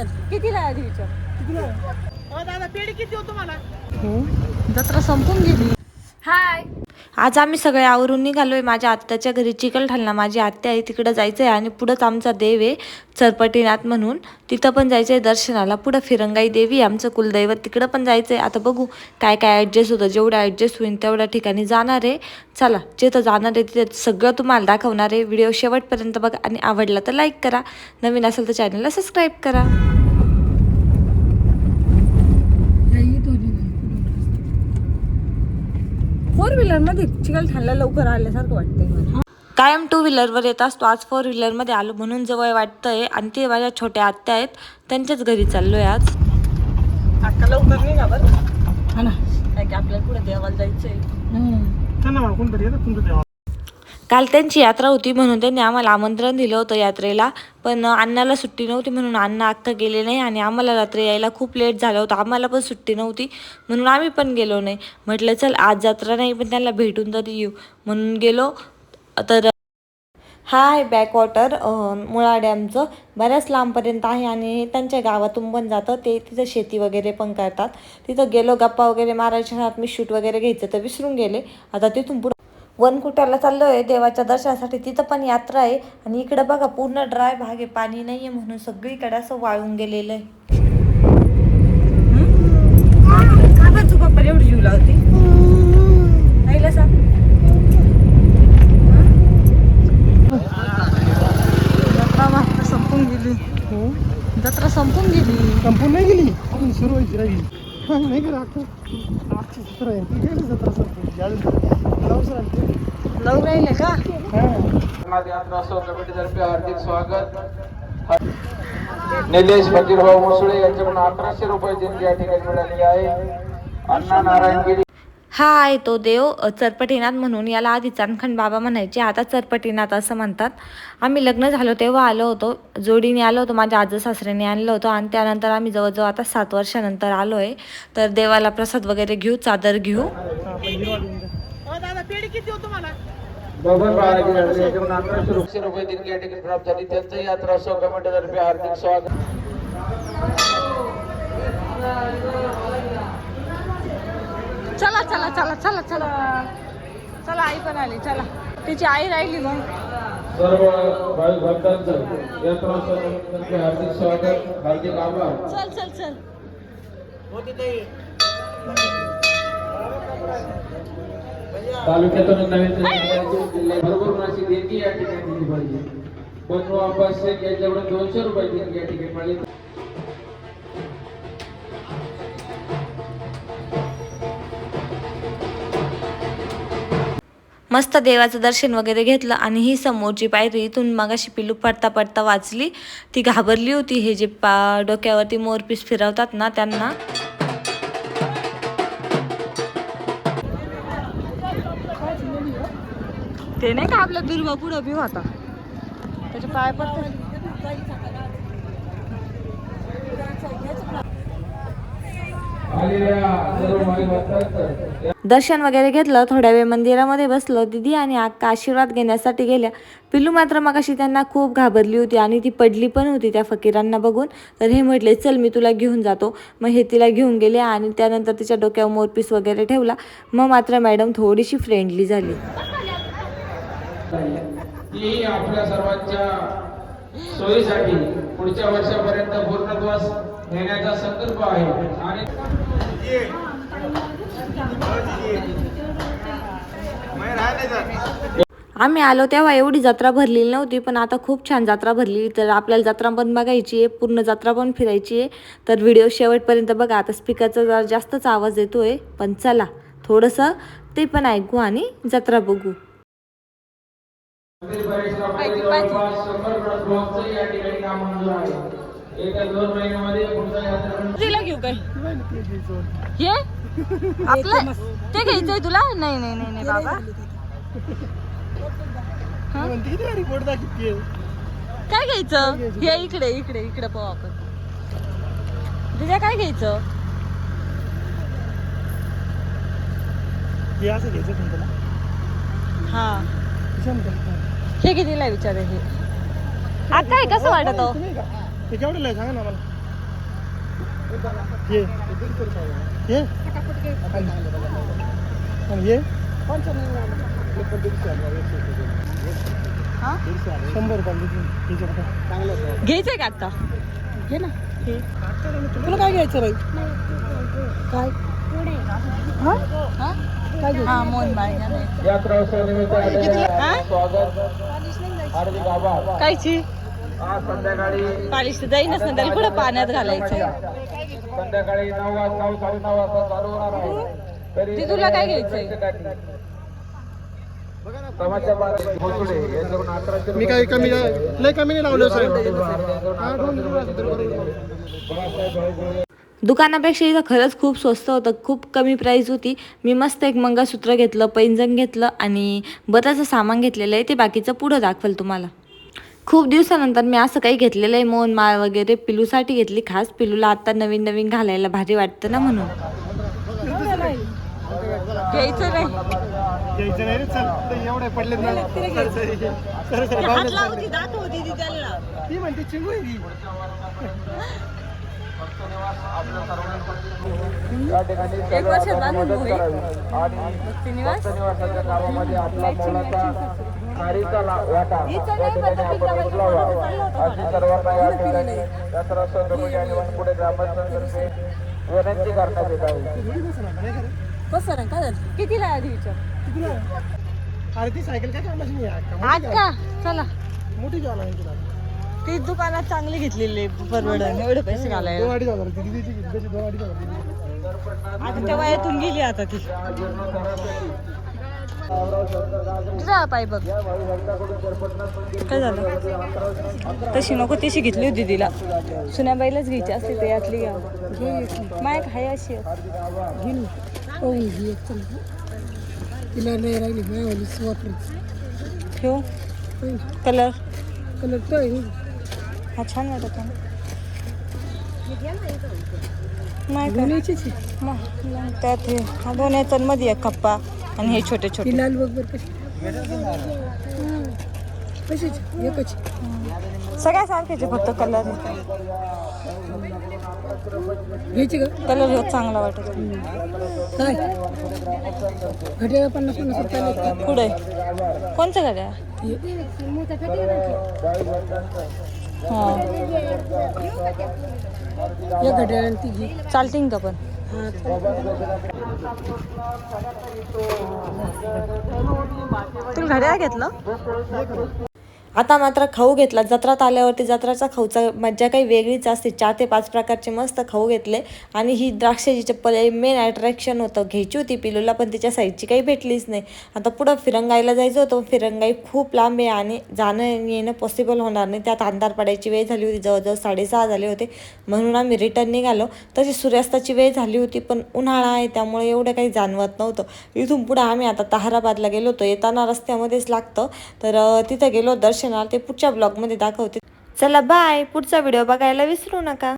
विचार किती आधी विचार? दादा पेढी किती हो तुम्हाला? जत्रा संपून गेली. हाय आज आम्ही सगळे आवरून निघालोय. माझ्या आत्याच्या घरी चिकलठाणला माझी आत्या आहे तिकडं जायचं आहे आणि पुढंच आमचा देव आहे चरपटीनाथ म्हणून. तिथं पण जायचं आहे दर्शनाला. पुढं फिरंगाई देवी आमचं कुलदैवत. तिकडं पण जायचं आहे आता बघू काय काय ॲडजस्ट होतं. जेवढं ॲडजस्ट होईल तेवढ्या ठिकाणी जाणार आहे. चला जिथं जाणार आहे तिथे सगळं तुम्हाला दाखवणार आहे. व्हिडिओ शेवटपर्यंत बघा आणि आवडला तर लाईक करा. नवीन असेल तर चॅनलला सबस्क्राईब करा. फोर व्हीलरमध्ये चिकलठाणला लवकर आल्यासारखं वाटतंय मला. कायम टू व्हीलरवर येत असतो. आज फोर व्हीलरमध्ये आलो म्हणून जवळ वाटतंय. आणि ते माझ्या छोट्या आत्या आहेत. त्यांच्याच घरी चाललोय आज. आता लवकर निघा बरं? हा ना. काय की आपल्याला पुढे देवाला जायचंय? त्यांना कोणतरी येतं तुमचं देवा काल त्यांची यात्रा होती म्हणून त्यांनी आम्हाला आमंत्रण दिलं होतं यात्रेला. पण अण्णाला सुट्टी नव्हती म्हणून अण्णा आत्ता गेले नाही आणि आम्हाला रात्री यायला खूप लेट झालं होतं. आम्हाला पण सुट्टी नव्हती म्हणून आम्ही पण गेलो नाही. म्हटलं चल आज जत्रा नाही पण त्यांना भेटून तरी येऊ. म्हणून गेलो. तर हा आहे बॅकवॉटर मुळा डॅमचं बऱ्याच लांबपर्यंत आहे आणि त्यांच्या गावातून पण जातं. ते तिथं शेती वगैरे पण करतात. तिथं गेलो गप्पा वगैरे मारायच्या हात मी शूट वगैरे घ्यायचं तर विसरून गेले. आता तिथून पुढं वनकुट्याला चाललो आहे देवाच्या दर्शनासाठी तिथं पण यात्रा आहे. आणि इकडं बघा पूर्ण ड्राय भाग आहे. पाणी नाही आहे म्हणून सगळीकडे असं वाळून गेलेलं आहे. का एवढी जीव लावती सांग जत्रा मस्त संपून गेली. जत्रा संपून गेली संपूर्ण नाही गेली. सुरू व्हायची राहिली. हा, नाही गेलं आता आजची सतरा आहे. सतरा संपून अजून नवसर आली ते. लव राहिले का? हा. हार्दिक स्वागत निलेश फकीरभाऊ मुसळे यांच्याकडून अकराशे रुपये देणगी या ठिकाणी मिळाली आहे. अण्णा नारायण गिरी. हा आहे तो देव चरपटीनाथ म्हणून. याला आधी चांदखंड बाबा म्हणायचे आता चरपटीनाथ असं म्हणतात. आम्ही लग्न झालो तेव्हा आलो होतो. जोडीने आलो होतो माझ्या आजो सासऱ्याने आणलं होतं. आणि त्यानंतर आम्ही जवळजवळ आता सात वर्षानंतर आलो आहे तर देवाला प्रसाद वगैरे घेऊ चादर घेऊ. हो अकराशे रुपये देणगी या ठिकाणी प्राप्त झाली. त्यांचं यात्रा सौ कमिटीतर्फे हार्दिक स्वागत. चला चला चला चला चला. चला आई पण आली चला. तिची आई राहिली मग सर्व भाविक भक्तांचं यात्रा हार्दिक स्वागत हार्दिक आभार. चल चल चल. तालुक्यातून नवीन जिल्ह्यात. भरभरून अशी या ठिकाणी दिली पाहिजे पण वापस याच्याकडे दोनशे रुपये या ठिकाणी पाहिजे मस्त देवाचं दर्शन वगैरे घेतलं आणि ही समोरची पायरी इथून मगाशी पिलू पडता पडता वाचली. ती घाबरली होती हे जे पा डोक्यावरती मोरपीस फिरवतात ना त्यांना. ते नाही का आपला दुर्वा पुढं बी होता. त्याचे पाय पडते दर्शन वगैरे घेतलं थोड्या वेळ मंदिरामध्ये बसलो. दिदी आणि आक्का आशीर्वाद घेण्यासाठी गेल्या. पिल्लू मात्र मगाशी त्यांना खूप घाबरली होती आणि ती पडली पण होती त्या फकीरांना बघून. तर हे म्हटले चल मी तुला घेऊन जातो. मग हे तिला घेऊन गेले आणि त्यानंतर तिच्या डोक्यावर मोरपीस वगैरे ठेवला. मग मात्र मॅडम थोडीशी फ्रेंडली झाली. ती आपल्या सर्वांच्या सोयीसाठी पुढच्या वर्षापर्यंत पूर्णत्वास नेण्याचा संकल्प आहे. आणि आम्ही आलो तेव्हा एवढी जत्रा भरलेली नव्हती पण आता खूप छान जत्रा भरली तर आपल्याला जत्रा पण बघायची आहे पूर्ण जत्रा पण फिरायची आहे. तर व्हिडिओ शेवटपर्यंत बघा आता स्पीकरचा जरा जास्तच आवाज येतोय पण चला थोडंसं ते पण ऐकू आणि जत्रा बघू. घेऊ काय? हे? आपलं? ते घ्यायचंय तुला? नाही नाही नाही नाही बाबा. काय घ्यायचं? हे इकडे इकडे इकडे पाहू आपण. तुझ्या काय घ्यायचं? हे असं घ्यायचं हा? हे कितीला विचार हे? आता काय कसं वाटत तुम्ही का? ते केवढं आहे सांगा ना मला हे. हे? आणि हे? हा? शंभर रुपये चांगलं घ्यायचंय का आता? घे ना. तुला काय घ्यायचं राहील काय? हा हा? हा मोहन हा? स्वागत हार्दिक आभार कायची आज संध्याकाळी पालिश कुठं पाण्यात घालायचं संध्याकाळी नऊ वाजता नऊ साडेनऊ वाजता चालू होणार आहे तरी ते तुला काय घ्यायचंय? मी काय कमी लय कमी नाही लावलं साहेब दुकानापेक्षा इथं खरंच खूप स्वस्त होतं खूप कमी प्राईस होती. मी मस्त एक मंगळसूत्र घेतलं पैंजण घेतलं आणि बरंचसं सामान घेतलेलं आहे ते बाकीचं पुढं दाखवेल तुम्हाला. खूप दिवसानंतर मी असं काही घेतलेलं आहे मोहन माळ वगैरे पिलूसाठी घेतली खास पिलूला आता नवीन नवीन घालायला भारी वाटतं ना म्हणून. घ्यायचं नाही. एवढे पडले दाखवती या ठिकाणी मदत. करावी आणि कामामध्ये आपला मोलाचा खारीचा ला- वाटा हिचं या नाही, ठिकाणी पण आपण पिकाला उचलावा इकडे चाललं होतं अशी सर्वांना या ठिकाणी यात्रा संघटना आणि वनपुढे ग्रामस्थांतर्फे विनंती करण्यात येत आहे. कसं रे काय झालं? कितीला आधी विचार? सायकल काय कामाची नाही आहे. आज का? चला. मोठी घ्यावं लागेल तुला. ती दुकानात चांगली घेतलेली परवडन एवढे पैसे घालायला. अडीच हजार ती कितीची घेतली? त्याची? दोन अडीच हजार दिली. आता त्या वयातून गेली आता ती. तुझा पाय बघ. काय झालं? तशी नको तशी घेतली होती तिला. सुन्याबाईलाच घ्यायची असते ते यातली घ्या. माय अशी तिला नाही राहिली माझ्यावाली वापरायची ठेव. कलर. कलर तो आहे. हा छान वाटत आहे. नाही का? मग त्यात हे हा दोन याच्यामध्ये एक कप्पा आणि हे छोटे छोटे. लाल कशी. सगळ्या सारखेचे फक्त कलर घ्यायची का? कलर चांगला वाटत काय? घड्याळ पन्नास पन्नास रुपयाला पुढे हा. हो. या घड्याळ ती घे. चालतील का पण तुला घड्याळ घेतलं? आता मात्र खाऊ घेतला. जत्रात आल्यावरती जत्राचा खाऊचा मज्जा काही वेगळीच असते. चार ते पाच प्रकारचे मस्त खाऊ घेतले. आणि ही द्राक्षाची चप्पल हे मेन अट्रॅक्शन होतं. घ्यायची होती पिलूला पण तिच्या साईजची काही भेटलीच नाही. आता पुढं फिरंगाईला जायचं होतं. फिरंगाई खूप लांब आहे आणि जाणं येणं पॉसिबल होणार नाही. त्यात अंधार पडायची वेळ झाली होती. जवळजवळ साडेसहा झाले होते. म्हणून आम्ही रिटर्न निघालो. तशी सूर्यास्ताची वेळ झाली होती पण उन्हाळा आहे त्यामुळे एवढं काही जाणवत नव्हतं. इथून पुढं आम्ही आता ताहराबादला गेलो होतो. येताना रस्त्यामध्येच लागतं. तर तिथं गेलो. दर्शन दर्शनाला ते पुढच्या ब्लॉगमध्ये दाखवते चला बाय पुढचा व्हिडिओ बघायला विसरू नका.